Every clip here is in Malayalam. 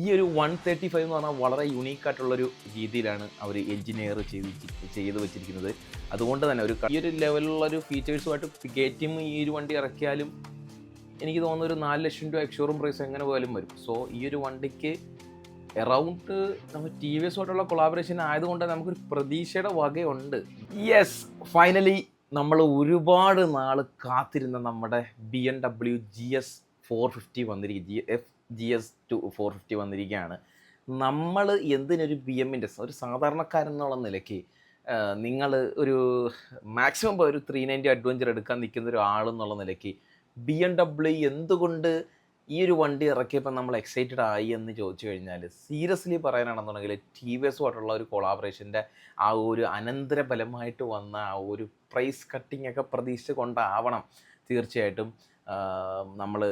ഈ ഒരു വൺ തേർട്ടി ഫൈവ് എന്ന് പറഞ്ഞാൽ വളരെ യുണീക്ക് ആയിട്ടുള്ളൊരു രീതിയിലാണ് അവർ എഞ്ചിനീയർ ചെയ്ത് ചെയ്ത് വെച്ചിരിക്കുന്നത്. അതുകൊണ്ട് തന്നെ ഒരു ഈ ഒരു ലെവലിലുള്ള ഒരു ഫീച്ചേഴ്സുമായിട്ട് എം ഈ ഒരു വണ്ടി ഇറക്കിയാലും എനിക്ക് തോന്നുന്ന ഒരു നാല് ലക്ഷം രൂപ എക്ഷോറും പ്രൈസ് എങ്ങനെ പോയാലും വരും. സോ ഈ ഒരു വണ്ടിക്ക് എറൗണ്ട് നമ്മൾ ടി വി എസുമായിട്ടുള്ള കൊളാബറേഷൻ ആയതുകൊണ്ട് നമുക്കൊരു പ്രതീക്ഷയുടെ വകയുണ്ട്. യെസ് ഫൈനലി നമ്മൾ ഒരുപാട് നാൾ കാത്തിരുന്ന നമ്മുടെ B M W G S four fifty വന്നിരിക്കും. G F G S two four fifty വന്നിരിക്കുകയാണ്. നമ്മൾ എന്തിനൊരു ബി എമ്മിന്റെ ഒരു സാധാരണക്കാരൻ എന്നുള്ള നിലയ്ക്ക് നിങ്ങൾ ഒരു മാക്സിമം ഒരു ത്രീ നയന്റി അഡ്വഞ്ചർ എടുക്കാൻ നിൽക്കുന്ന ഒരു ആളെന്നുള്ള നിലയ്ക്ക് ബി എം ഡബ്ല്യു എന്തുകൊണ്ട് ഈ ഒരു വണ്ടി ഇറക്കിയപ്പോൾ നമ്മൾ എക്സൈറ്റഡ് ആയി എന്ന് ചോദിച്ചു കഴിഞ്ഞാൽ സീരിയസ്ലി പറയാനാണെന്നുണ്ടെങ്കിൽ ടി വി എസുമായിട്ടുള്ള ഒരു കൊളാബറേഷന്റെ ആ ഒരു അനന്തരബലമായിട്ട് വന്ന ആ ഒരു പ്രൈസ് കട്ടിംഗ് ഒക്കെ പ്രതീക്ഷിച്ച് കൊണ്ടാവണം. തീർച്ചയായിട്ടും നമ്മൾ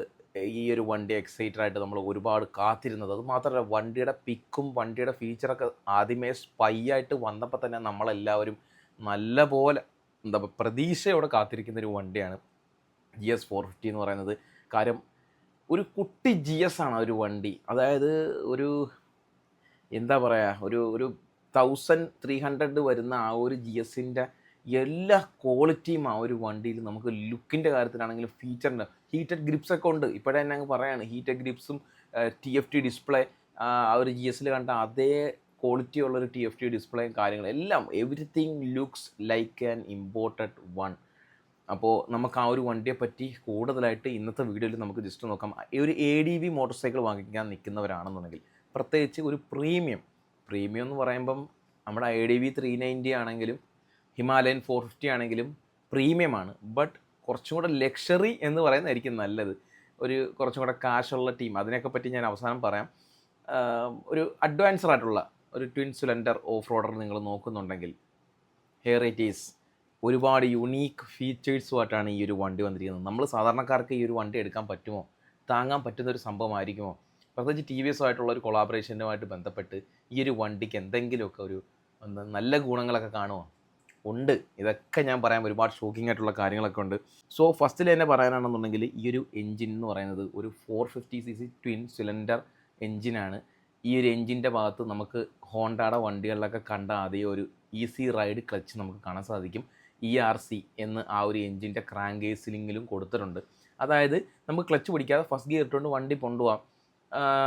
ഈ ഒരു വണ്ടി എക്സൈറ്റഡ് ആയിട്ട് നമ്മൾ ഒരുപാട് കാത്തിരുന്നത്. അത് മാത്രമല്ല വണ്ടിയുടെ പിക്കും വണ്ടിയുടെ ഫീച്ചറൊക്കെ ആദ്യമേ സ്പൈ ആയിട്ട് വന്നപ്പോൾ തന്നെ നമ്മളെല്ലാവരും നല്ല പോലെ എന്താ പ്രതീക്ഷയോടെ കാത്തിരിക്കുന്ന ഒരു വണ്ടിയാണ് ജി എസ് ഫോർ ഫിഫ്റ്റി എന്ന് പറയുന്നത്. കാര്യം ഒരു കുട്ടി ജി എസ് ആണ് ഒരു വണ്ടി. അതായത് ഒരു എന്താ പറയുക ഒരു ഒരു തൗസൻഡ് ത്രീ ഹൺഡ്രഡ് വരുന്ന ആ ഒരു ജി എസിന്റെ എല്ലാ ക്വാളിറ്റിയും ആ ഒരു വണ്ടിയിൽ നമുക്ക് ലുക്കിന്റെ കാര്യത്തിലാണെങ്കിലും ഫീച്ചറിന്റെ ഹീറ്റഡ് ഗ്രിപ്സ് ഒക്കെ ഉണ്ട്. ഇപ്പോഴേ തന്നെ അങ്ങ് പറയാണ് ഹീറ്റഡ് ഗ്രിപ്സും ടി എഫ് ടി ഡിസ്പ്ലേ ആ ഒരു ജി എസിൽ കണ്ട അതേ ക്വാളിറ്റി ഉള്ളൊരു ടി എഫ് ടി ഡിസ്പ്ലേയും കാര്യങ്ങളും എല്ലാം everything looks like an imported one അപ്പോൾ നമുക്ക് ആ ഒരു വണ്ടിയെ പറ്റി കൂടുതലായിട്ട് ഇന്നത്തെ വീഡിയോയിൽ നമുക്ക് ജസ്റ്റ് നോക്കാം. ഒരു A D V motorcycle വാങ്ങിക്കാൻ നിൽക്കുന്നവരാണെന്നുണ്ടെങ്കിൽ പ്രത്യേകിച്ച് ഒരു പ്രീമിയം പ്രീമിയം എന്ന് പറയുമ്പം നമ്മുടെ A D V three ninety ആണെങ്കിലും ഹിമാലയൻ ഫോർ ഫിഫ്റ്റി ആണെങ്കിലും പ്രീമിയമാണ് ബട്ട് കുറച്ചും കൂടെ ലക്ഷറി എന്ന് പറയുന്നതായിരിക്കും നല്ലത്. ഒരു കുറച്ചും കൂടെ കാശുള്ള ടീം അതിനെയൊക്കെ പറ്റി ഞാൻ അവസാനം പറയാം. ഒരു അഡ്വാൻസർ ആയിട്ടുള്ള ഒരു ട്വിൻ സിലിണ്ടർ ഓഫ് റോഡർ നിങ്ങൾ നോക്കുന്നുണ്ടെങ്കിൽ ഹെയർ ഈസ് ഒരുപാട് യുണീക്ക് ഫീച്ചേഴ്സുമായിട്ടാണ് ഈ ഒരു വണ്ടി വന്നിരിക്കുന്നത്. നമ്മൾ സാധാരണക്കാർക്ക് ഈ ഒരു വണ്ടി എടുക്കാൻ പറ്റുമോ? താങ്ങാൻ പറ്റുന്ന ഒരു സംഭവമായിരിക്കുമോ? പ്രത്യേകിച്ച് ടി വി എസുമായിട്ടുള്ള ഒരു കൊളാബറേഷനുമായിട്ട് ബന്ധപ്പെട്ട് ഈ ഒരു വണ്ടിക്ക് എന്തെങ്കിലുമൊക്കെ ഒരു നല്ല ഗുണങ്ങളൊക്കെ കാണുമോ? ഉണ്ട്. ഇതൊക്കെ ഞാൻ പറയാൻ ഒരുപാട് ഷോക്കിംഗ് ആയിട്ടുള്ള കാര്യങ്ങളൊക്കെ ഉണ്ട്. സോ ഫസ്റ്റിൽ തന്നെ പറയാനാണെന്നുണ്ടെങ്കിൽ ഈ ഒരു എഞ്ചിൻ എന്ന് പറയുന്നത് ഒരു four fifty C C twin cylinder എഞ്ചിനാണ് ഈ ഒരു എൻജിന്റെ ഭാഗത്ത് നമുക്ക് ഹോണ്ടയുടെ വണ്ടികളിലൊക്കെ കണ്ട അതേ ഒരു ഈസി റൈഡ് ക്ലച്ച് നമുക്ക് കാണാൻ സാധിക്കും. ഇ ആർ സി എന്ന് ആ ഒരു എൻജിന്റെ ക്രാങ്ക് കേസിലിങ്ങിലും കൊടുത്തിട്ടുണ്ട്. അതായത് നമുക്ക് ക്ലച്ച് പിടിക്കാതെ ഫസ്റ്റ് ഗിയർ ഇട്ടുകൊണ്ട് വണ്ടി കൊണ്ടുപോകാം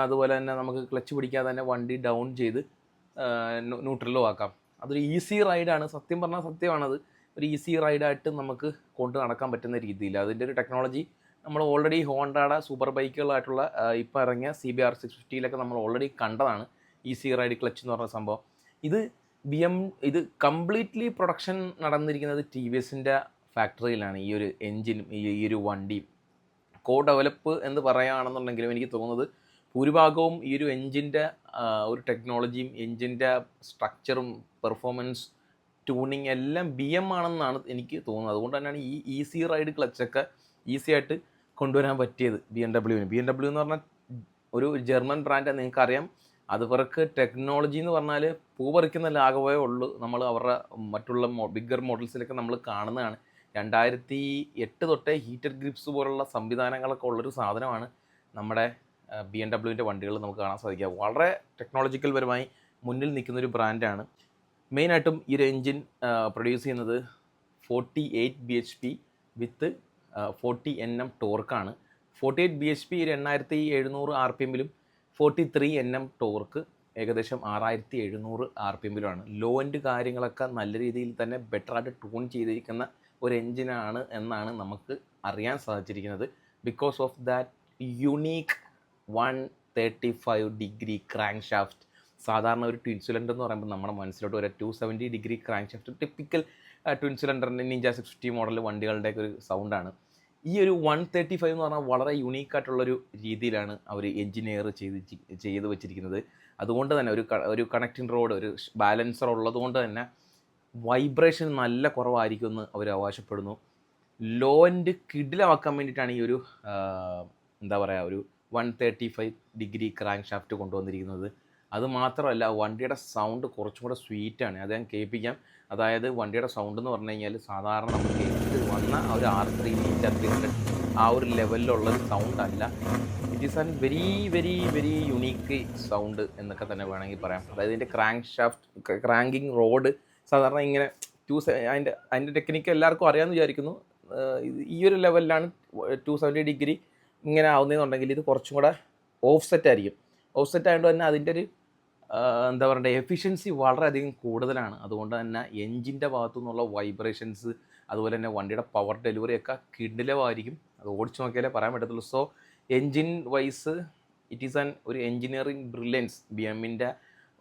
അതുപോലെ തന്നെ നമുക്ക് ക്ലച്ച് പിടിക്കാതെ തന്നെ വണ്ടി ഡൗൺ ചെയ്ത് ന്യൂട്രലോ ആക്കാം. അതൊരു ഈസി റൈഡാണ് സത്യം പറഞ്ഞാൽ സത്യമാണത്. ഒരു ഈസി റൈഡായിട്ട് നമുക്ക് കൊണ്ട് നടക്കാൻ പറ്റുന്ന രീതിയിൽ അതിന്റെ ഒരു ടെക്നോളജി നമ്മൾ ഓൾറെഡി ഹോണ്ടയുടെ സൂപ്പർ ബൈക്കുകളായിട്ടുള്ള ഇപ്പോൾ ഇറങ്ങിയ സി ബി ആർ സിക്സ് ഫിഫ്റ്റിയിലൊക്കെ നമ്മൾ ഓൾറെഡി കണ്ടതാണ്. ഈസി റൈഡ് ക്ലച്ച് എന്ന് പറഞ്ഞ സംഭവം. ഇത് ബി എം ഇത് കംപ്ലീറ്റ്ലി പ്രൊഡക്ഷൻ നടന്നിരിക്കുന്നത് ടി വി എസിന്റെ ഫാക്ടറിയിലാണ് ഈ ഒരു എൻജിനും ഈ ഈ ഒരു വണ്ടിയും കോ ഡെവലപ്പ് എന്ന് പറയുകയാണെന്നുണ്ടെങ്കിലും എനിക്ക് തോന്നുന്നത് ഭൂരിഭാഗവും ഈ ഒരു എൻജിന്റെ ഒരു ടെക്നോളജിയും എൻജിന്റെ സ്ട്രക്ചറും പെർഫോമൻസ് ട്യൂണിങ് എല്ലാം ബി എം ആണെന്നാണ് എനിക്ക് തോന്നുന്നത്. അതുകൊണ്ട് തന്നെയാണ് ഈ ഈസി റൈഡ് ക്ലച്ചൊക്കെ ഈസി ആയിട്ട് കൊണ്ടുവരാൻ പറ്റിയത് ബി എം ഡബ്ല്യുവിന് ബി എം ഡബ്ല്യു എന്ന് പറഞ്ഞാൽ ഒരു ജർമ്മൻ ബ്രാൻഡ് നിങ്ങൾക്കറിയാം. അതുവർക്ക് ടെക്നോളജി എന്ന് പറഞ്ഞാൽ പൂ പറിക്കുന്ന ലാഘവേ ഉള്ളൂ. നമ്മൾ അവരുടെ മറ്റുള്ള ബിഗ്ഗർ മോഡൽസിലൊക്കെ നമ്മൾ കാണുന്നതാണ്. രണ്ടായിരത്തി എട്ട് തൊട്ടേ ഹീറ്റർ ഗ്രിപ്സ് പോലുള്ള സംവിധാനങ്ങളൊക്കെ ഉള്ളൊരു സാധനമാണ് നമ്മുടെ ബി എം ഡബ്ല്യുവിന്റെ വണ്ടികൾ നമുക്ക് കാണാൻ സാധിക്കുക വളരെ ടെക്നോളജിക്കൽ പരമായി മുന്നിൽ നിൽക്കുന്ന ഒരു ബ്രാൻഡാണ്. മെയിനായിട്ടും ഈ ഒരു എൻജിൻ പ്രൊഡ്യൂസ് ചെയ്യുന്നത് forty eight B H P with forty N M ടോർക്കാണ് forty eight B H P ഒരു എണ്ണായിരത്തി എഴുന്നൂറ് R P എമ്മിലും forty three N M torque ഏകദേശം ആറായിരത്തി എഴുന്നൂറ് ആർ പി എമ്മിലുമാണ് ലോ എൻഡ് കാര്യങ്ങളൊക്കെ നല്ല രീതിയിൽ തന്നെ ബെറ്ററായിട്ട് ട്യൂൺ ചെയ്തിരിക്കുന്ന ഒരു എൻജിനാണ് എന്നാണ് നമുക്ക് അറിയാൻ സാധിച്ചിരിക്കുന്നത്. Because of that unique one thirty five degree crankshaft സാധാരണ ഒരു ട്വിൻ സിലിണ്ടർ എന്ന് പറയുമ്പോൾ നമ്മുടെ മനസ്സിലോട്ട് ഒരു two seventy degree crankshaft typical twin സിലിണ്ടറിന്റെ നിഞ്ച സിക്സ് ഫിഫ്റ്റി മോഡൽ വണ്ടികളുടെയൊക്കെ ഒരു സൗണ്ടാണ് ഈ ഒരു വൺ തേർട്ടി ഫൈവ് എന്ന് പറഞ്ഞാൽ വളരെ യുണീക്ക് ആയിട്ടുള്ളൊരു രീതിയിലാണ് അവർ എഞ്ചിനീയർ ചെയ്ത് ചെയ്ത് വെച്ചിരിക്കുന്നത്. അതുകൊണ്ട് തന്നെ ഒരു ഒരു കണക്റ്റിംഗ് റോഡ് ഒരു ബാലൻസർ ഉള്ളതുകൊണ്ട് തന്നെ വൈബ്രേഷൻ നല്ല കുറവായിരിക്കും എന്ന് അവർ അവകാശപ്പെടുന്നു. ലോ എൻഡ് കിഡിലാക്കാൻ വേണ്ടിയിട്ടാണ് ഈ ഒരു എന്താ പറയുക ഒരു one thirty five degree crankshaft കൊണ്ടുവന്നിരിക്കുന്നത്. അത് മാത്രമല്ല വണ്ടിയുടെ സൗണ്ട് കുറച്ചും കൂടെ സ്വീറ്റാണ്. അത് ഞാൻ കേൾപ്പിക്കാം. അതായത് വണ്ടിയുടെ സൗണ്ട് എന്ന് പറഞ്ഞു കഴിഞ്ഞാൽ സാധാരണ നമ്മൾ കേട്ടിട്ട് വന്ന ആ ഒരു ആർ ത്രീ മീറ്റർ ആ ഒരു ലെവലിലുള്ള ഒരു സൗണ്ട് അല്ല it is an very very very unique sound എന്നൊക്കെ തന്നെ വേണമെങ്കിൽ പറയാം. അതായത് ഇതിന്റെ ക്രാങ്ക് ഷാഫ്റ്റ് ക്രാങ്കിങ് റോഡ് സാധാരണ ഇങ്ങനെ ടു അതിന്റെ അതിന്റെ ടെക്നിക്ക് എല്ലാവർക്കും അറിയാമെന്ന് വിചാരിക്കുന്നു. ഈ ഒരു ലെവലിലാണ് ടു സെവന്റി ഡിഗ്രി ഇങ്ങനെ ആവുന്നതെന്നുണ്ടെങ്കിൽ ഇത് കുറച്ചും കൂടെ ഓഫ് സെറ്റ് ആയിരിക്കും. ഓഫ് സെറ്റ് ആയതുകൊണ്ട് തന്നെ അതിന്റെ ഒരു എന്താ പറയണ്ടേ എഫിഷ്യൻസി വളരെയധികം കൂടുതലാണ്. അതുകൊണ്ട് തന്നെ എൻജിന്റെ ഭാഗത്തു നിന്നുള്ള വൈബ്രേഷൻസ് അതുപോലെ തന്നെ വണ്ടിയുടെ പവർ ഡെലിവറി ഒക്കെ കിഡിലവായിരിക്കും അത് ഓടിച്ചു നോക്കിയാലേ പറയാൻ പറ്റത്തുള്ളൂ. So engine wise it is an ഒരു എൻജിനീയറിംഗ് ബ്രില്യൻസ് ബി എമ്മിന്റെ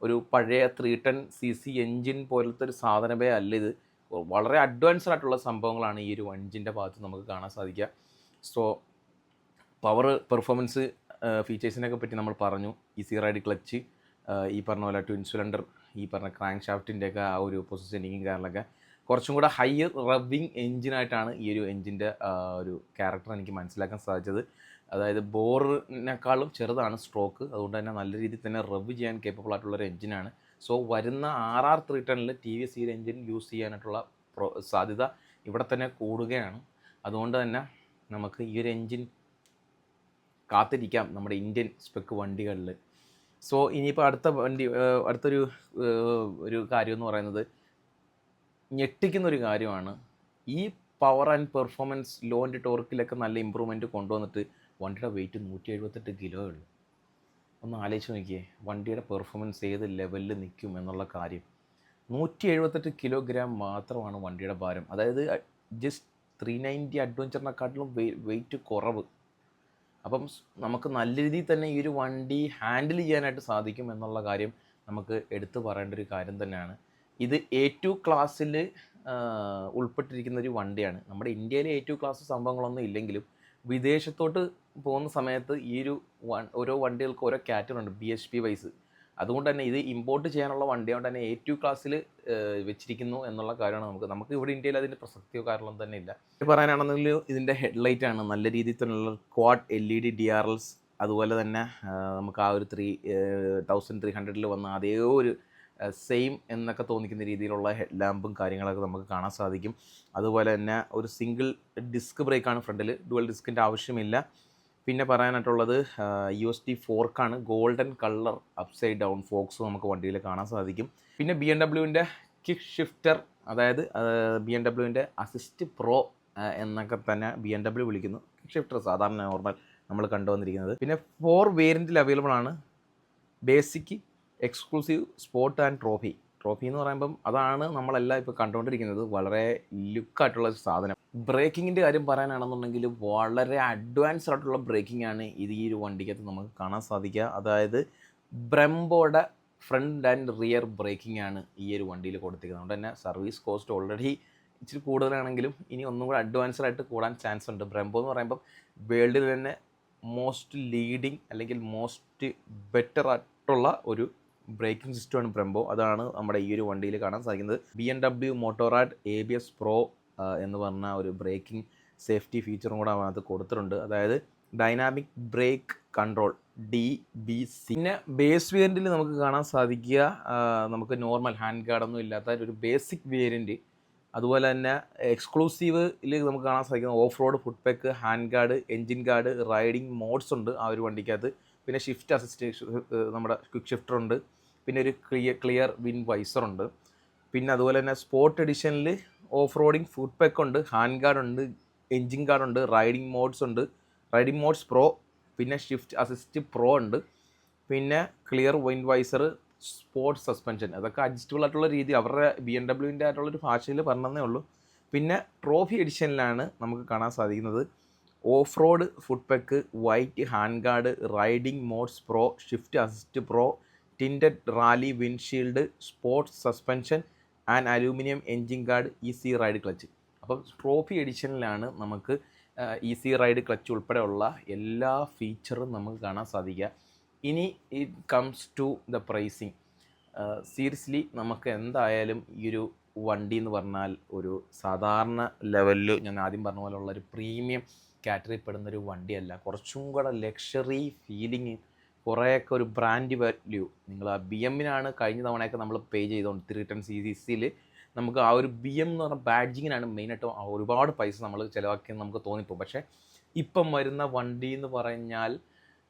ഒരു പഴയ three ten C C engine പോലത്തെ ഒരു സാധനമേ അല്ല ഇത്. വളരെ അഡ്വാൻസ്ഡ് ആയിട്ടുള്ള സംഭവങ്ങളാണ് ഈ ഒരു എൻജിന്റെ ഭാഗത്ത് നമുക്ക് കാണാൻ സാധിക്കുക. സോ പവർ പെർഫോമൻസ് ഫീച്ചേഴ്സിനൊക്കെ പറ്റി നമ്മൾ പറഞ്ഞു. ഈസി റൈഡ് ക്ലച്ച് ഈ പറഞ്ഞ പോലെ ട്വിൻ സിലിണ്ടർ ഈ പറഞ്ഞ ക്രാങ്ക് ഷാഫ്റ്റിന്റെയൊക്കെ ആ ഒരു പൊസിഷനിങ്ങും കാര്യങ്ങളൊക്കെ കുറച്ചും കൂടെ ഹയർ റബ്ബിങ് എഞ്ചിനായിട്ടാണ് ഈ ഒരു എഞ്ചിന്റെ ഒരു ക്യാരക്ടർ എനിക്ക് മനസ്സിലാക്കാൻ സാധിച്ചത്. അതായത് ബോറിനേക്കാളും ചെറുതാണ് സ്ട്രോക്ക് അതുകൊണ്ട് തന്നെ നല്ല രീതിയിൽ തന്നെ റബ്ബ് ചെയ്യാൻ കേപ്പബിൾ ആയിട്ടുള്ള ഒരു എഞ്ചിനാണ് സോ വരുന്ന ആർ ആർ ത്രീ ടെണിൽ ടി വി എസ് ഈ എഞ്ചിൻ യൂസ് ചെയ്യാനായിട്ടുള്ള സാധ്യത ഇവിടെ തന്നെ കൂടുകയാണ്. അതുകൊണ്ട് തന്നെ നമുക്ക് ഈ ഒരു എഞ്ചിൻ കാത്തിരിക്കാം നമ്മുടെ ഇന്ത്യൻ സ്പെക്ക് വണ്ടികളിൽ. സോ ഇനിയിപ്പോൾ അടുത്ത വണ്ടി അടുത്തൊരു ഒരു കാര്യം എന്ന് പറയുന്നത് ഞെട്ടിക്കുന്ന ഒരു കാര്യമാണ്. ഈ പവർ ആൻഡ് പെർഫോമൻസ് ലോന്റെ ടോർക്കിലൊക്കെ നല്ല ഇമ്പ്രൂവ്മെന്റ് കൊണ്ടുവന്നിട്ട് വണ്ടിയുടെ വെയിറ്റ് നൂറ്റി എഴുപത്തെട്ട് കിലോ ഉള്ളൂ. ഒന്ന് ആലോചിച്ച് നോക്കിയേ വണ്ടിയുടെ പെർഫോമൻസ് ഏത് ലെവലിൽ നിൽക്കും എന്നുള്ള കാര്യം. നൂറ്റി എഴുപത്തെട്ട് കിലോഗ്രാം മാത്രമാണ് വണ്ടിയുടെ ഭാരം. അതായത് ജസ്റ്റ് ത്രീ നയന്റി അഡ്വഞ്ചറിനെക്കാട്ടിലും വെയിറ്റ് കുറവ്. അപ്പം നമുക്ക് നല്ല രീതിയിൽ തന്നെ ഈ ഒരു വണ്ടി ഹാൻഡിൽ ചെയ്യാനായിട്ട് സാധിക്കും എന്നുള്ള കാര്യം നമുക്ക് എടുത്തു പറയേണ്ട ഒരു കാര്യം തന്നെയാണ്. ഇത് എ ടു ക്ലാസ്സിൽ ഉൾപ്പെട്ടിരിക്കുന്ന ഒരു വണ്ടിയാണ്. നമ്മുടെ ഇന്ത്യയിലെ എ ടു ക്ലാസ് സംഭവങ്ങളൊന്നും ഇല്ലെങ്കിലും വിദേശത്തോട്ട് പോകുന്ന സമയത്ത് ഈ ഒരു ഓരോ വണ്ടികൾക്ക് ഓരോ കാറ്റഗറി ഉണ്ട്. ബി എച്ച് പി വൈസ് അതുകൊണ്ട് തന്നെ ഇത് ഇമ്പോർട്ട് ചെയ്യാനുള്ള വണ്ടി കൊണ്ട് തന്നെ എ ടു ക്ലാസ്സിൽ വെച്ചിരിക്കുന്നു എന്നുള്ള കാര്യമാണ് നമുക്ക്. നമുക്ക് ഇവിടെ ഇന്ത്യയിൽ അതിന്റെ പ്രസക്തിയോ കാരണം തന്നെ ഇല്ല. പറയാനാണെന്നെങ്കിൽ ഇതിന്റെ ഹെഡ്ലൈറ്റ് ആണ്. നല്ല രീതിയിൽ തന്നെയുള്ള quad L E D D R Ls അതുപോലെ തന്നെ നമുക്ക് ആ ഒരു ത്രീ തൗസൻഡ് ത്രീ ഹൺഡ്രഡിൽ വന്ന അതേ ഒരു സെയിം എന്നൊക്കെ തോന്നിക്കുന്ന രീതിയിലുള്ള ഹെഡ് ലാമ്പും കാര്യങ്ങളൊക്കെ നമുക്ക് കാണാൻ സാധിക്കും. അതുപോലെ തന്നെ ഒരു സിംഗിൾ ഡിസ്ക് ബ്രേക്കാണ് ഫ്രണ്ടിൽ ഡുവൽ ഡിസ്കിന്റെ ആവശ്യമില്ല. പിന്നെ പറയാനായിട്ടുള്ളത് U S T ഫോർക്കാണ് golden colour upside down forks നമുക്ക് വണ്ടിയിൽ കാണാൻ സാധിക്കും. പിന്നെ ബി എം ഡബ്ല്യുവിന്റെ കിക്ക് ഷിഫ്റ്റർ അതായത് ബി എം ഡബ്ല്യുവിന്റെ അസിസ്റ്റ് പ്രോ എന്നൊക്കെ തന്നെ ബി എം ഡബ്ല്യു വിളിക്കുന്നു. കിക്ക് ഷിഫ്റ്റർ സാധാരണ നോർമൽ നമ്മൾ കണ്ടുവന്നിരിക്കുന്നത്. പിന്നെ ഫോർ വേരിയന്റിൽ അവൈലബിൾ ആണ്. Basic exclusive sport and trophy trophy എന്ന് പറയുമ്പം അതാണ് നമ്മളെല്ലാം ഇപ്പോൾ കണ്ടുകൊണ്ടിരിക്കുന്നത്. വളരെ ലുക്കായിട്ടുള്ള സാധനം. ബ്രേക്കിങ്ങിന്റെ കാര്യം പറയാനാണെന്നുണ്ടെങ്കിൽ വളരെ അഡ്വാൻസ്ഡ് ആയിട്ടുള്ള ബ്രേക്കിംഗ് ആണ് ഇത് ഈ ഒരു വണ്ടിക്കകത്ത് നമുക്ക് കാണാൻ സാധിക്കുക. അതായത് ബ്രംബോയുടെ ഫ്രണ്ട് ആൻഡ് റിയർ ബ്രേക്കിംഗ് ആണ് ഈ ഒരു വണ്ടിയിൽ കൊടുത്തിരിക്കുന്നത്. അതുകൊണ്ട് തന്നെ സർവീസ് കോസ്റ്റ് ഓൾറെഡി ഇച്ചിരി കൂടുതലാണെങ്കിലും ഇനി ഒന്നും കൂടെ അഡ്വാൻസ്ഡ് ആയിട്ട് കൂടാൻ ചാൻസ് ഉണ്ട്. ബ്രംബോ എന്ന് പറയുമ്പം വേൾഡിൽ തന്നെ മോസ്റ്റ് ലീഡിങ് അല്ലെങ്കിൽ മോസ്റ്റ് ബെറ്റർ ആയിട്ടുള്ള ഒരു ബ്രേക്കിംഗ് സിസ്റ്റമാണ് ബ്രംബോ. അതാണ് നമ്മുടെ ഈ ഒരു വണ്ടിയിൽ കാണാൻ സാധിക്കുന്നത്. B M W Motorrad A B S pro എന്ന് പറഞ്ഞ ഒരു ബ്രേക്കിംഗ് സേഫ്റ്റി ഫീച്ചറും കൂടെ അതിനകത്ത് കൊടുത്തിട്ടുണ്ട്. അതായത് dynamic brake control D B C പിന്നെ ബേസ് വേരിയന്റിൽ നമുക്ക് കാണാൻ സാധിക്കുക നമുക്ക് നോർമൽ ഹാൻഡ് ഗാർഡൊന്നും ഇല്ലാത്ത ഒരു ബേസിക് വേരിയന്റ് അതുപോലെ തന്നെ എക്സ്ക്ലൂസീവിൽ നമുക്ക് കാണാൻ സാധിക്കുന്ന off road foot peg hand guard engine guard riding modes ഉണ്ട് ആ ഒരു വണ്ടിക്കകത്ത്. പിന്നെ ഷിഫ്റ്റ് അസിസ്റ്റ് നമ്മുടെ ക്വിക്ക് ഷിഫ്റ്റർ ഉണ്ട്. പിന്നെ ഒരു ക്ലിയർ ക്ലിയർ വിൻ വൈസർ ഉണ്ട്. പിന്നെ അതുപോലെ തന്നെ സ്പോർട്ട് എഡിഷനിൽ ഓഫ് റോഡിങ് ഫുഡ് പെക്ക് ഉണ്ട് ഹാൻഡ് ഗാർഡ് ഉണ്ട് എൻജിൻ ഗാർഡ് ഉണ്ട് റൈഡിംഗ് മോഡ്സ് ഉണ്ട്. റൈഡിംഗ് മോഡ്സ് പ്രോ പിന്നെ ഷിഫ്റ്റ് അസിസ്റ്റ് പ്രോ ഉണ്ട്. പിന്നെ clear wind visor sports suspension. അതൊക്കെ അഡ്ജസ്റ്റബിൾ ആയിട്ടുള്ള രീതി. അവരുടെ ബി എം ഡബ്ല്യുവിന്റെ ആയിട്ടുള്ള ഒരു ഭാഷയിൽ പറഞ്ഞതേ ഉള്ളൂ. പിന്നെ ട്രോഫി എഡിഷനിലാണ് നമുക്ക് കാണാൻ സാധിക്കുന്നത്. Off road foot peg white hand guard riding modes pro shift assist pro tinted rally windshield sports suspension and aluminium engine guard easy ride clutch. അപ്പം ട്രോഫി എഡിഷനിലാണ് നമുക്ക് ഈസി റൈഡ് ക്ലച്ച് ഉൾപ്പെടെയുള്ള എല്ലാ ഫീച്ചറും നമുക്ക് കാണാൻ സാധിക്കുക. ഇനി it comes to the pricing. Seriously നമുക്ക് എന്തായാലും ഈ ഒരു വണ്ടി എന്ന് പറഞ്ഞാൽ ഒരു സാധാരണ ലെവലിൽ ഞാൻ ആദ്യം പറഞ്ഞ പോലെയുള്ള ഒരു പ്രീമിയം കാറ്ററിപ്പെടുന്ന പെടുന്ന ഒരു വണ്ടിയല്ല. കുറച്ചും കൂടെ ലക്ഷറി ഫീലിംഗ് കുറേയൊക്കെ ഒരു ബ്രാൻഡ് വാല്യൂ നിങ്ങൾ ആ ബി എമ്മിനാണ് കഴിഞ്ഞ തവണയൊക്കെ നമ്മൾ പേ ചെയ്തുകൊണ്ട് ത്രീ ടെൻ സി സി സിയിൽ നമുക്ക് ആ ഒരു ബി എം എന്ന് പറഞ്ഞ ബാഡ്ജിങ്ങിനാണ് മെയിനായിട്ടും ഒരുപാട് പൈസ നമ്മൾ ചിലവാക്കിയെന്ന് നമുക്ക് തോന്നിപ്പോകും. പക്ഷേ ഇപ്പം വരുന്ന വണ്ടി എന്ന് പറഞ്ഞാൽ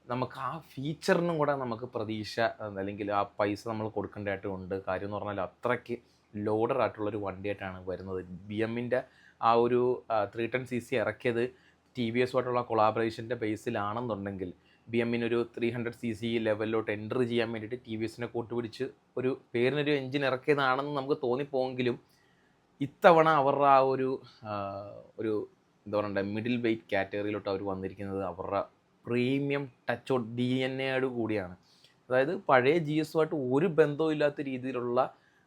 നമുക്ക് ആ ഫീച്ചറിനും കൂടെ നമുക്ക് പ്രതീക്ഷ അല്ലെങ്കിൽ ആ പൈസ നമ്മൾ കൊടുക്കേണ്ടതായിട്ടുണ്ട് കാര്യം എന്ന് പറഞ്ഞാൽ അത്രയ്ക്ക് ലോഡർ ആയിട്ടുള്ളൊരു വണ്ടിയായിട്ടാണ് വരുന്നത്. ബി എമ്മിന്റെ ആ ഒരു ത്രീ ടെൻ സി സി ഇറക്കിയത് ടി വി എസുമായിട്ടുള്ള കൊളാബറേഷന്റെ ബേസിലാണെന്നുണ്ടെങ്കിൽ ബി എമ്മിനൊരു ത്രീ ഹൺഡ്രഡ് സി സി ലെവലിലോട്ട് എന്റർ ചെയ്യാൻ വേണ്ടിയിട്ട് ടി വി എസിനെ കൂട്ടുപിടിച്ച് ഒരു പേരിനൊരു എഞ്ചിൻ ഇറക്കിയതാണെന്ന് നമുക്ക് തോന്നിപ്പോയെങ്കിലും ഇത്തവണ അവരുടെ ആ ഒരു ഒരു എന്താ പറയണ്ടേ മിഡിൽ വെയ്റ്റ് കാറ്റഗറിയിലോട്ട് അവർ വന്നിരിക്കുന്നത് അവരുടെ പ്രീമിയം ടച്ച് ഡി എൻ എയോട് കൂടിയാണ്. അതായത് പഴയ ജി എസുമായിട്ട് ഒരു ബന്ധവും ഇല്ലാത്ത രീതിയിലുള്ള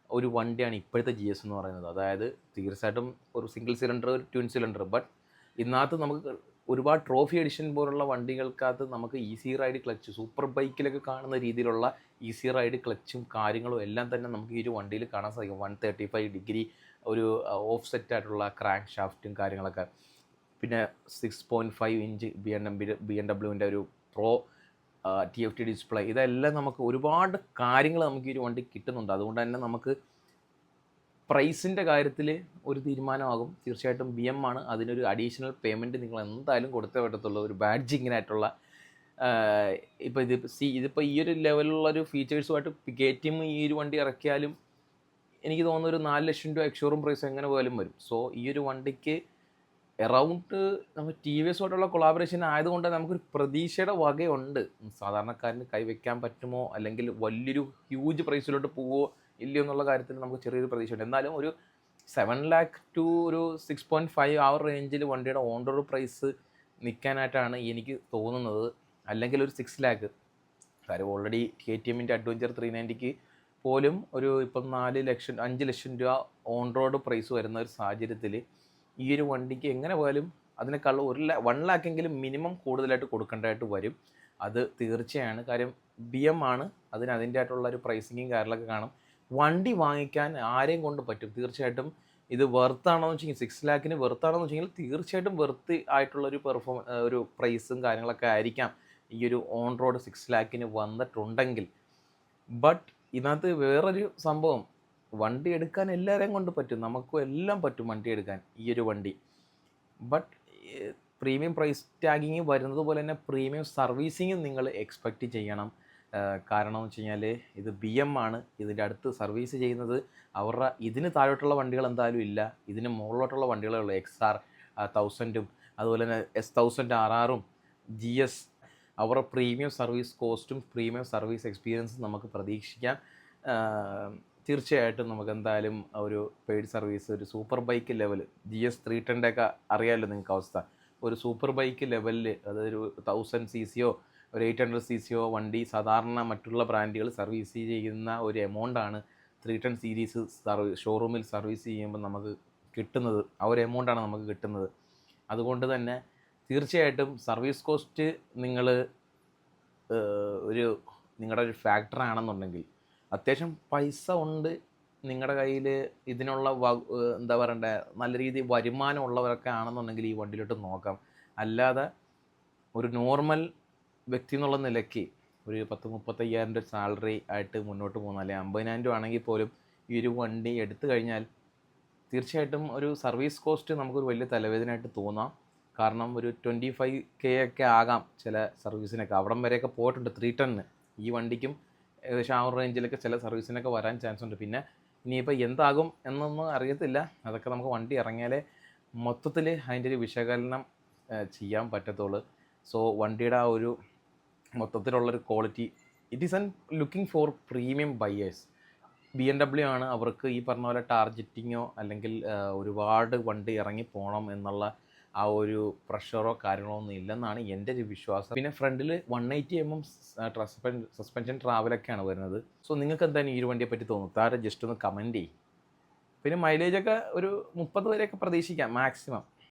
ഒരു വണ്ടിയാണ് ഇപ്പോഴത്തെ ജി എസ് എന്ന് പറയുന്നത്. അതായത് തീർച്ചയായിട്ടും ഒരു സിംഗിൾ സിലിണ്ടർ ഒരു ട്വിൻ സിലിണ്ടർ ബട്ട് ഇന്നത്തെ നമുക്ക് ഒരുപാട് ട്രോഫി എഡിഷൻ പോലുള്ള വണ്ടികൾക്കകത്ത് നമുക്ക് ഈസി റൈഡ് ക്ലച്ച് സൂപ്പർ ബൈക്കിലൊക്കെ കാണുന്ന രീതിയിലുള്ള ഈസി റൈഡ് ക്ലച്ചും കാര്യങ്ങളും എല്ലാം തന്നെ നമുക്ക് ഈ ഒരു വണ്ടിയിൽ കാണാൻ സാധിക്കും. വൺ തേർട്ടി ഫൈവ് ഡിഗ്രി ഒരു ഓഫ് സെറ്റ് ആയിട്ടുള്ള ക്രാങ്ക് ഷാഫ്റ്റും കാര്യങ്ങളൊക്കെ. പിന്നെ six point five inch B N B N ഡബ്ല്യുവിന്റെ ഒരു pro T F T display ഇതെല്ലാം നമുക്ക് ഒരുപാട് കാര്യങ്ങൾ നമുക്ക് ഈ ഒരു വണ്ടി കിട്ടുന്നുണ്ട്. അതുകൊണ്ട് തന്നെ നമുക്ക് പ്രൈസിന്റെ കാര്യത്തിൽ ഒരു തീരുമാനമാകും. തീർച്ചയായിട്ടും ബി എം ആണ്. അതിനൊരു അഡീഷണൽ പേയ്മെന്റ് നിങ്ങൾ എന്തായാലും കൊടുത്തേ പറ്റത്തുള്ളൂ. ഒരു ബാഡ്ജിങ്ങിനായിട്ടുള്ള ഇപ്പോൾ ഇത് സി ഇതിപ്പോൾ ഈ ഒരു ലെവലിലുള്ള ഒരു ഫീച്ചേഴ്സുമായിട്ട് കെ ടി എം ഈ ഒരു വണ്ടി ഇറക്കിയാലും എനിക്ക് തോന്നുന്നു ഒരു നാല് ലക്ഷം രൂപ എക്സ്ഷോറും പ്രൈസ് എങ്ങനെ പോയാലും വരും. സോ ഈ ഒരു വണ്ടിക്ക് എറൗണ്ട് നമ്മൾ ടി വി എസുമായിട്ടുള്ള കൊളാബറേഷൻ ആയതുകൊണ്ട് നമുക്കൊരു പ്രതീക്ഷയുടെ വകയുണ്ട്. സാധാരണക്കാരന് കൈവയ്ക്കാൻ പറ്റുമോ? അല്ലെങ്കിൽ വലിയൊരു ഹ്യൂജ് പ്രൈസിലോട്ട് പോവോ? ഇല്ലയോ എന്നുള്ള കാര്യത്തിൽ നമുക്ക് ചെറിയൊരു പ്രതീക്ഷയുണ്ട്. എന്നാലും ഒരു സെവൻ ലാക്ക് ടു ഒരു സിക്സ് പോയിന്റ് ഫൈവ് ആ റേഞ്ചിൽ വണ്ടിയുടെ ഓൺ റോഡ് പ്രൈസ് നിൽക്കാനായിട്ടാണ് എനിക്ക് തോന്നുന്നത്. അല്ലെങ്കിൽ ഒരു സിക്സ് ലാക്ക് കാര്യം ഓൾറെഡി കെ ടി എമ്മിന്റെ അഡ്വഞ്ചർ ത്രീ നയന്റിക്ക് പോലും ഒരു ഇപ്പം നാല് ലക്ഷം അഞ്ച് ലക്ഷം രൂപ ഓൺ റോഡ് പ്രൈസ് വരുന്ന ഒരു സാഹചര്യത്തിൽ ഈ ഒരു വണ്ടിക്ക് എങ്ങനെ പോയാലും അതിനേക്കാൾ ഒരു ലാ വൺ ലാക്കെങ്കിലും മിനിമം കൂടുതലായിട്ട് കൊടുക്കേണ്ടതായിട്ട് വരും. അത് തീർച്ചയാണ്. കാര്യം ബി എം ആണ്. അതിന് അതിന്റെ ആയിട്ടുള്ള ഒരു പ്രൈസിങ്ങും കാര്യങ്ങളൊക്കെ കാണും. വണ്ടി വാങ്ങിക്കാൻ ആരെയും കൊണ്ട് പറ്റും. തീർച്ചയായിട്ടും ഇത് വെർത്താണോ എന്ന് സിക്സ് ലാക്കിന് വെർത്താണോ എന്ന് തീർച്ചയായിട്ടും വെർത്ത് ആയിട്ടുള്ള ഒരു പെർഫോം ഒരു പ്രൈസും കാര്യങ്ങളൊക്കെ ആയിരിക്കാം. ഈ ഒരു ഓൺ റോഡ് സിക്സ് ലാക്കിന് വന്നിട്ടുണ്ടെങ്കിൽ. ബട്ട് ഇതിനകത്ത് വേറൊരു സംഭവം. വണ്ടി എടുക്കാൻ എല്ലാവരെയും കൊണ്ട് പറ്റും. നമുക്കും എല്ലാം പറ്റും വണ്ടി എടുക്കാൻ ഈ ഒരു വണ്ടി. ബട്ട് പ്രീമിയം പ്രൈസ് ടാഗിങ് വരുന്നത് പോലെ തന്നെ പ്രീമിയം സർവീസിങ്ങും നിങ്ങൾ എക്സ്പെക്റ്റ് ചെയ്യണം. കാരണം എന്ന് വെച്ച് കഴിഞ്ഞാൽ ഇത് ബി എം ആണ്. ഇതിന്റെ അടുത്ത് സർവീസ് ചെയ്യുന്നത് അവരുടെ ഇതിന് താഴോട്ടുള്ള വണ്ടികൾ എന്തായാലും ഇല്ല. ഇതിന് മുകളിലോട്ടുള്ള വണ്ടികളേ ഉള്ളൂ. എക്സ് ആർ തൗസൻഡും അതുപോലെ തന്നെ എസ് തൗസൻഡ് ആർ ആറും ജി എസ് അവരുടെ പ്രീമിയം സർവീസ് കോസ്റ്റും പ്രീമിയം സർവീസ് എക്സ്പീരിയൻസും നമുക്ക് പ്രതീക്ഷിക്കാം. തീർച്ചയായിട്ടും നമുക്ക് എന്തായാലും ഒരു പെയ്ഡ് സർവീസ് ഒരു super bike level G S three ടെന്റെ ഒക്കെ അറിയാമല്ലോ നിങ്ങൾക്ക് അവസ്ഥ. ഒരു സൂപ്പർ ബൈക്ക് ലെവലിൽ അതൊരു തൗസൻഡ് സി സിയോ ഒരു എയ്റ്റ് ഹൺഡ്രഡ് സി സിയോ വണ്ടി സാധാരണ മറ്റുള്ള ബ്രാൻഡുകൾ സർവീസ് ചെയ്യുന്ന ഒരു എമൗണ്ടാണ് ത്രീ ടെൻ സീരീസ് സർവീസ് ഷോറൂമിൽ സർവീസ് ചെയ്യുമ്പോൾ നമുക്ക് കിട്ടുന്നത്. ആ ഒരു എമൗണ്ടാണ് നമുക്ക് കിട്ടുന്നത്. അതുകൊണ്ട് തന്നെ തീർച്ചയായിട്ടും സർവീസ് കോസ്റ്റ് നിങ്ങൾ ഒരു നിങ്ങളുടെ ഒരു ഫാക്ടർ ആണെന്നുണ്ടെങ്കിൽ അത്യാവശ്യം പൈസ ഉണ്ട് നിങ്ങളുടെ കയ്യിൽ ഇതിനുള്ള എന്താ പറയണ്ടേ നല്ല രീതിയിൽ വരുമാനം ഉള്ളവരൊക്കെ ആണെന്നുണ്ടെങ്കിൽ ഈ വണ്ടിയിലോട്ട് നോക്കാം. അല്ലാതെ ഒരു നോർമൽ വ്യക്തി എന്നുള്ള നിലയ്ക്ക് ഒരു പത്ത് മുപ്പത്തയ്യായിരം രൂപ സാലറി ആയിട്ട് മുന്നോട്ട് പോകുന്ന അല്ലെങ്കിൽ അമ്പതിനായിരം രൂപ ആണെങ്കിൽ പോലും ഈ ഒരു വണ്ടി എടുത്തു കഴിഞ്ഞാൽ തീർച്ചയായിട്ടും ഒരു സർവീസ് കോസ്റ്റ് നമുക്കൊരു വലിയ തലവേദനയായിട്ട് തോന്നാം. കാരണം ഒരു ട്വന്റി ഫൈവ് കെ ഒക്കെ ആകാം ചില സർവീസിനൊക്കെ അവിടം വരെയൊക്കെ പോയിട്ടുണ്ട് ത്രീ ടെന്നിന് ഈ വണ്ടിക്കും ഏകദേശം ആ ഒരു റേഞ്ചിലൊക്കെ ചില സർവീസിനൊക്കെ വരാൻ ചാൻസ് ഉണ്ട്. പിന്നെ ഇനിയിപ്പോൾ എന്താകും എന്നൊന്നും അറിയത്തില്ല. അതൊക്കെ നമുക്ക് വണ്ടി ഇറങ്ങിയാലേ മൊത്തത്തിൽ അതിന്റെ ഒരു വിശകലനം ചെയ്യാൻ പറ്റത്തുള്ളൂ. സോ വണ്ടിയുടെ ആ ഒരു മൊത്തത്തിലുള്ളൊരു quality it is an looking for premium buyers B M W ആണ് അവർക്ക് ഈ പറഞ്ഞ പോലെ ടാർജറ്റിങ്ങോ അല്ലെങ്കിൽ ഒരുപാട് വണ്ടി ഇറങ്ങി പോകണം എന്നുള്ള ആ ഒരു പ്രഷറോ കാര്യങ്ങളോ ഒന്നും ഇല്ലെന്നാണ് എന്റെ ഒരു വിശ്വാസം. പിന്നെ ഫ്രണ്ടിൽ one eighty M M suspension ട്രാവലൊക്കെയാണ് വരുന്നത്. സോ നിങ്ങൾക്ക് എന്തായാലും ഈ ഒരു വണ്ടിയെ പറ്റി തോന്നുന്നു. താരെ ജസ്റ്റ് ഒന്ന് കമന്റ് ചെയ്യും. പിന്നെ മൈലേജൊക്കെ ഒരു മുപ്പത് വരെയൊക്കെ പ്രതീക്ഷിക്കാം മാക്സിമം